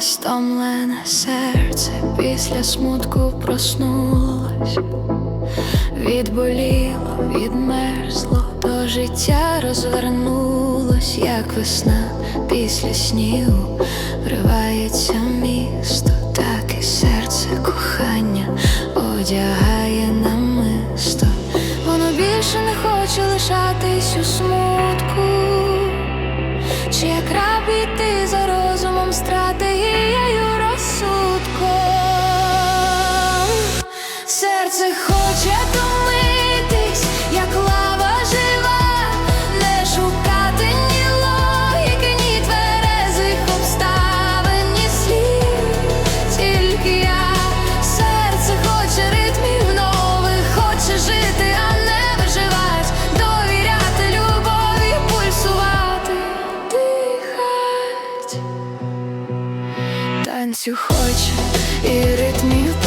стомлене серце після смутку проснулось, відболіло, відмерзло, до життя розвернулось, як весна після снігу вривається місто, так і серце кохання одягає намисто. Воно більше не хоче лишатись у смутку, чи як хоче томитись, як лава жива, не шукати ні логіки, ні тверезих обставин, ні слів, тільки я серце хоче ритмів нових, хоче жити, а не виживать, довіряти любові, пульсувати, дихать, танцю хоче і ритмів.